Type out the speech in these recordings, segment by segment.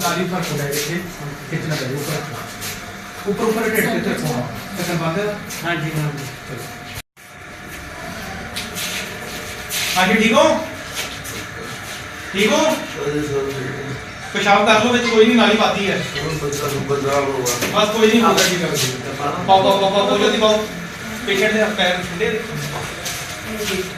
नाली फर्क हो जाएगा ये खींचना पड़ेगा ऊपर ऊपर ऊपर टेट से रखो ढक्कन बंद है हाँ जी हाँ जी आगे ठीक हो ठीक हो पेशाब कर लो कोई नहीं नाली पाती है। बस कोई नहीं होगा की कर पाओ पाओ पाओ पाओ जल्दी पाओ। पेशेंट ने पैर छुटे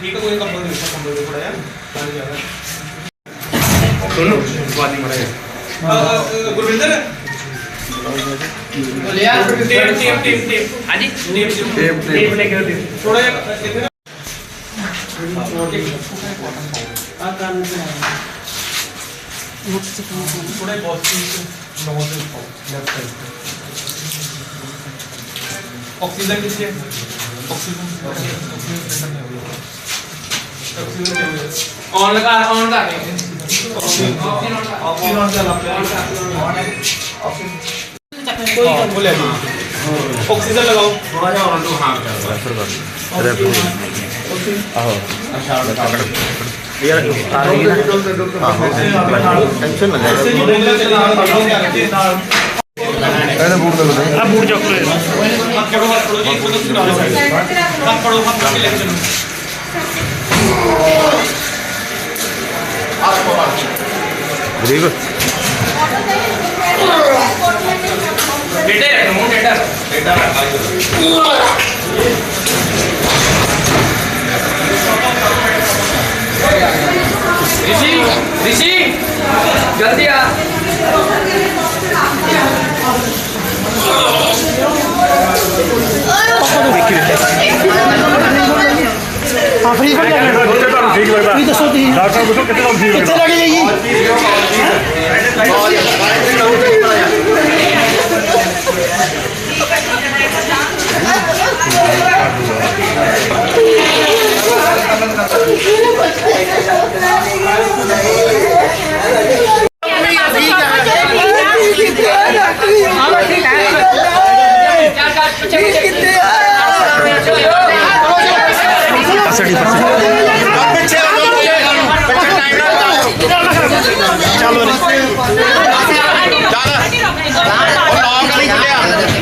ठीक है कोई कंबल नहीं कंबल थोड़ा यार। पानी ज़्यादा सुनो पानी मरेगा गुरविंदर? बोले यार। टेप हाँ थोड़ा ਜਿਹਾ ਇੱਥੇ ਨਾ ਆ ਕੰਨ ਤੇ ਥੋੜਾ ਜਿਹਾ ਬੋਸ ਨੋਜ਼ ਦੇ ਲੈਫਟ ਸਾਈਡ ਆਕਸੀਜਨ ਕਿੱਥੇ ਹੈ ਆਕਸੀਜਨ ਆਕਸੀਜਨ ਨਹੀਂ ਹੋ ਰਹੀ ਆਕਸੀਜਨ ਕਿਉਂ ਹੈ ਔਨ ਲਗਾ ਔਨ ਕਰ ਦੇ ਆਕਸੀਜਨ ਦਾ ਲੱਗ ਕੋਈ ਕੰਮ ਲੈ ਜੀ ਆਕਸੀਜਨ ਲਗਾਓ ਥੋੜਾ ਜਿਹਾ ਔਰ ਤੋਂ ਹਾਂ ਕਰ ਟੈਨਸ਼ਨ ਨਾ ਲੈ ਇਸੇ ਜੀ ਬੋਲਣਾ ਤੇ ਨਾਲ ਨਾਲ ਕਰਕੇ ਨਾਲ ਰਿਸ਼ੀ ਰਿਸ਼ੀ ਜਲਦੀ ਆ। ਉੱਥੇ ਤੁਹਾਨੂੰ ਠੀਕ ਲੱਗਦਾ। ਕੀ ਦੱਸੋ ਤੁਸੀਂ। ਡਾਕਟਰ ਦੱਸੋ ਕਿੱਥੇ ਤੁਹਾਨੂੰ ਆਲੂ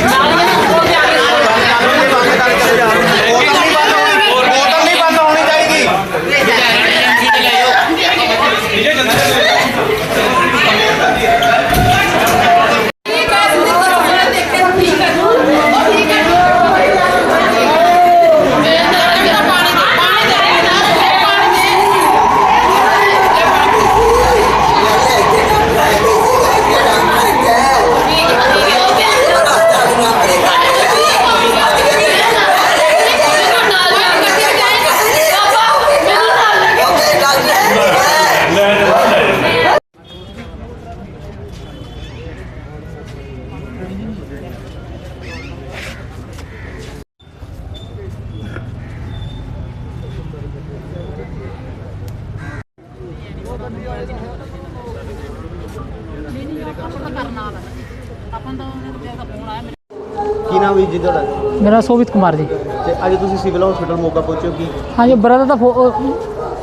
ਕੀ ਨਾਮ ਹੈ ਜੀ ਤੁਹਾਡਾ ਮੇਰਾ ਸੋਵਿਤ ਕੁਮਾਰ ਜੀ। ਤੇ ਅੱਜ ਤੁਸੀਂ ਸਿਵਲ ਹਸਪੀਟਲ ਮੋਗਾ ਪਹੁੰਚੇ ਹੋ ਕੀ? ਹਾਂਜੀ ਬ੍ਰਦਰ ਦਾ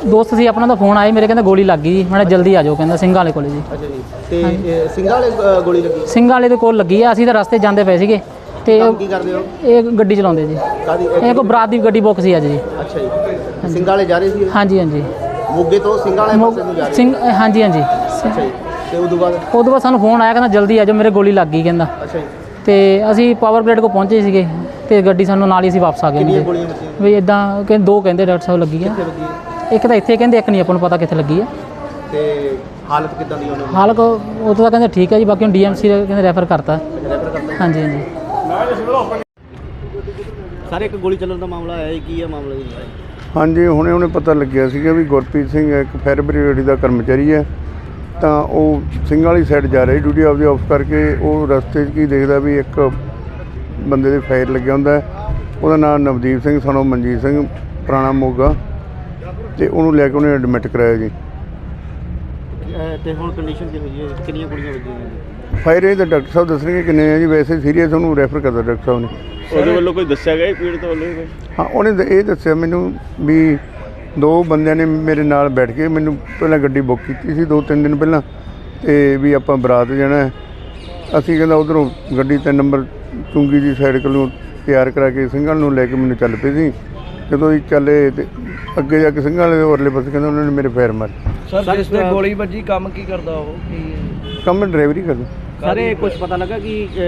ਦੋਸਤ ਸੀ ਆਪਣਾ ਦਾ ਫੋਨ ਆਇਆ ਮੇਰੇ ਕਹਿੰਦਾ ਗੋਲੀ ਲੱਗ ਗਈ ਜੀ। ਮੈਂ ਕਿਹਾ ਜਲਦੀ ਆ ਜਾਓ ਕਹਿੰਦਾ ਸਿੰਘਾਂ ਵਾਲੇ ਕੋਲੇ ਜੀ। ਅੱਛਾ ਜੀ ਤੇ ਇਹ ਸਿੰਘਾਂ ਵਾਲੇ ਅ, ਗੋਲੀ ਲੱਗੀ? ਸਿੰਘਾਂ ਵਾਲੇ ਦੇ ਕੋਲ ਲੱਗੀ ਆ ਅਸੀਂ ਤਾਂ ਰਸਤੇ ਜਾਂਦੇ ਪਏ ਸੀਗੇ। ਤੇ ਕੰਮ ਕੀ ਕਰਦੇ ਹੋ? ਇਹ ਗੱਡੀ ਚਲਾਉਂਦੇ ਜੀ। ਕਾਦੀ ਇਹ ਕੋ ਬਰਾਤ ਦੀ ਗੱਡੀ ਬੁੱਕ ਸੀ ਅੱਜ ਜੀ। ਅੱਛਾ ਜੀ। ਸਿੰਘਾਂ ਵਾਲੇ ਜਾ ਰਹੇ ਸੀ ਹਾਂਜੀ ਹਾਂਜੀ। ਮੋਗੇ ਤੋਂ ਸਿੰਘਾਂ ਵਾਲੇ ਪਾਸੇ ਨੂੰ ਜਾ ਰਹੇ ਸਿੰਘ ਅਹ ਹਾਂਜੀ ਹਾਂਜੀ। ਅੱਛਾ ਜੀ। ਤੇ ਉਦੋਂ ਬਾਅਦ? ਉਦੋਂ ਬਾਅਦ ਸਾਨੂੰ ਫੋਨ ਆਇਆ ਕਹਿੰਦਾ ਜਲਦੀ ਆ ਜਾਓ ਮੇਰੇ ਗੋਲੀ ਲੱਗ ਗਈ ਕਹਿੰਦਾ। ਅੱਛਾ ਜੀ। ਤੇ ਅਸੀਂ ਪਾਵਰ ਗ੍ਰਿਡ ਕੋ ਪਹੁੰਚੇ ਸੀਗੇ ਤੇ ਗੱਡੀ ਸਾਨੂੰ ਨਾਲ ਹੀ ਅਸੀਂ ਵਾਪਸ ਆ ਗਏ ਕਿੰਨੀਆਂ ਜੀ ਗੋਲੀਆਂ ਵੱਜੀਆਂ? ਵੀ ਇਦਾਂ ਕਿ ਦੋ ਕਹਿੰਦੇ ਡਾਕਟਰ ਸਾਹਿਬ ਲੱਗੀ ਆ। ਕਿੱਥੇ ਵੱਜੀ? ਇੱਕ ਤਾਂ ਇੱਥੇ ਕਹਿੰਦੇ ਇੱਕ ਨਹੀਂ ਆਪਾਂ ਨੂੰ ਪਤਾ ਕਿੱਥੇ ਲੱਗੀ ਆ। ਤੇ ਹਾਲਤ ਕਿੱਦਾਂ ਦੀ ਉਹਨਾਂ ਹਾਲ ਉਹ ਤਾਂ ਕਹਿੰਦੇ ਠੀਕ ਹੈ ਜੀ ਬਾਕੀ ਹੁਣ ਡੀਐਮਸੀ ਕਹਿੰਦੇ ਰੈਫਰ ਕਰਤਾ। ਦੀ ਰੈਫਰ ਕਰਦਾ ਹਾਂਜੀ ਹਾਂਜੀ। ਸਾਰੇ ਇੱਕ ਗੋਲੀ ਚੱਲਣ ਦਾ ਮਾਮਲਾ ਆਇਆ ਹੈ ਕੀ ਹੈ ਮਾਮਲਾ ਜੀ? ਹਾਂਜੀ ਹੁਣੇ ਹੁਣੇ ਪਤਾ ਲੱਗਿਆ ਸੀਗਾ ਵੀ ਗੁਰਪ੍ਰੀਤ ਸਿੰਘ ਇੱਕ ਫਾਇਰ ਬ੍ਰਿਗੇਡ ਦਾ ਕਰਮਚਾਰੀ ਹੈ। ਤਾਂ ਉਹ ਸਿੰਘ ਵਾਲੀ ਸਾਈਡ ਜਾ ਰਿਹਾ ਡਿਊਟੀ ਆਪਦੀ ਆਫ ਕਰਕੇ। ਉਹ ਰਸਤੇ 'ਚ ਕੀ ਦੇਖਦਾ ਵੀ ਇੱਕ ਬੰਦੇ ਦੇ ਫਾਇਰ ਲੱਗਿਆ ਹੁੰਦਾ ਹੈ। ਉਹਦਾ ਨਾਮ ਨਵਦੀਪ ਸਿੰਘ ਸਨੋ ਮਨਜੀਤ ਸਿੰਘ ਪੁਰਾਣਾ ਮੋਗਾ। ਤੇ ਉਹਨੂੰ ਲੈ ਕੇ ਉਹਨੇ ਐਡਮਿਟ ਕਰਾਇਆ ਜੀ। ਤੇ ਹੁਣ ਕੰਡੀਸ਼ਨ ਕੀ ਹੋਈ ਹੈ? ਕਿੰਨੀਆਂ ਗੋਲੀਆਂ ਵੱਜੀਆਂ ਨੇ? ਫਾਇਰ ਇਹ ਤਾਂ ਡਾਕਟਰ ਸਾਹਿਬ ਦੱਸਣਗੇ ਕਿੰਨੇ ਆ ਜੀ ਵੈਸੇ ਸੀਰੀਅਸ ਉਹਨੂੰ ਰੈਫਰ ਕਰਦਾ ਡਾਕਟਰ ਸਾਹਿਬ ਨੇ। ਉਹਦੇ ਵੱਲੋਂ ਕੋਈ ਦੱਸਿਆ ਗਿਆ ਪੀੜਤ ਵੱਲੋਂ ਕੋਈ ਹਾਂ ਉਹਨੇ ਤਾਂ ਇਹ ਦੱਸਿਆ ਮੈਨੂੰ ਵੀ ਦੋ ਬੰਦਿਆਂ ਨੇ ਮੇਰੇ ਨਾਲ ਬੈਠ ਕੇ ਮੈਨੂੰ ਪਹਿਲਾਂ ਗੱਡੀ ਬੁੱਕ ਕੀਤੀ ਸੀ ਦੋ ਤਿੰਨ ਦਿਨ ਪਹਿਲਾਂ ਤੇ ਵੀ ਆਪਾਂ ਬਰਾਤ ਜਾਣਾ ਹੈ। ਅਸੀਂ ਕਹਿੰਦਾ ਉਧਰੋਂ ਗੱਡੀ ਤਿੰਨ ਨੰਬਰ ਚੁੰਗੀ ਦੀ ਸਾਈਡ ਕੋਲੋਂ ਤਿਆਰ ਕਰਾ ਕੇ ਸਿੰਘਾਂ ਨੂੰ ਲੈ ਕੇ ਮੈਨੂੰ ਚੱਲ ਪਏ ਸੀ। ਜਦੋਂ ਅਸੀਂ ਚੱਲੇ ਤੇ ਅੱਗੇ ਜਾ ਕੇ ਸਿੰਘਾਂ ਵਾਲੇ ਦੇ ਉਰਲੇ ਪਾਸੇ ਕਹਿੰਦਾ ਉਹਨਾਂ ਨੇ ਮੇਰੇ ਫੇਰ ਮਾਰੇ। ਸਰ ਜਿਸ ਤੇ ਗੋਲੀ ਵੱਜੀ ਕੰਮ ਕੀ ਕਰਦਾ ਉਹ? ਕੀ ਕੰਮ ਡਰਾਈਵਰੀ ਕਰਦਾ। ਸਾਰੇ ਕੁਝ ਪਤਾ ਲੱਗਾ ਕਿ ਅ,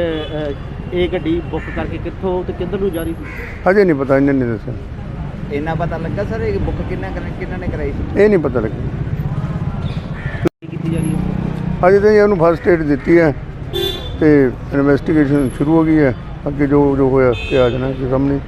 ਅ, ਇਹ ਗੱਡੀ ਬੁੱਕ ਕਰਕੇ ਕਿੱਥੋਂ ਤੇ ਕਿੱਧਰ ਨੂੰ ਜਾ ਰਹੀ ਸੀ? ਹਜੇ ਨਹੀਂ ਪਤਾ ਇਹਨਾਂ ਨੇ ਦੱਸਿਆ। ਇੰਨਾ ਪਤਾ ਲੱਗਾ ਸਰ ਇਹ ਬੁੱਕ ਕਿੰਨਾ ਕਿੰਨਾ ਨੇ ਕਰਾਈ ਸੀ? ਇਹ ਨਹੀਂ ਪਤਾ ਲੱਗਿਆ ਕੀਤੀ ਜਾ ਰਹੀ ਹੈ? ਅਜੇ ਤਾਂ ਜੀ ਉਹਨੂੰ ਫਸਟ ਏਡ ਦਿੱਤੀ ਹੈ ਤੇ ਇਨਵੈਸਟੀਗੇਸ਼ਨ ਸ਼ੁਰੂ ਹੋ ਗਈ ਹੈ। ਅੱਗੇ ਜੋ ਜੋ ਹੋਇਆ ਤੇ ਆ ਜਾਣਾ ਜੀ ਸਾਹਮਣੇ।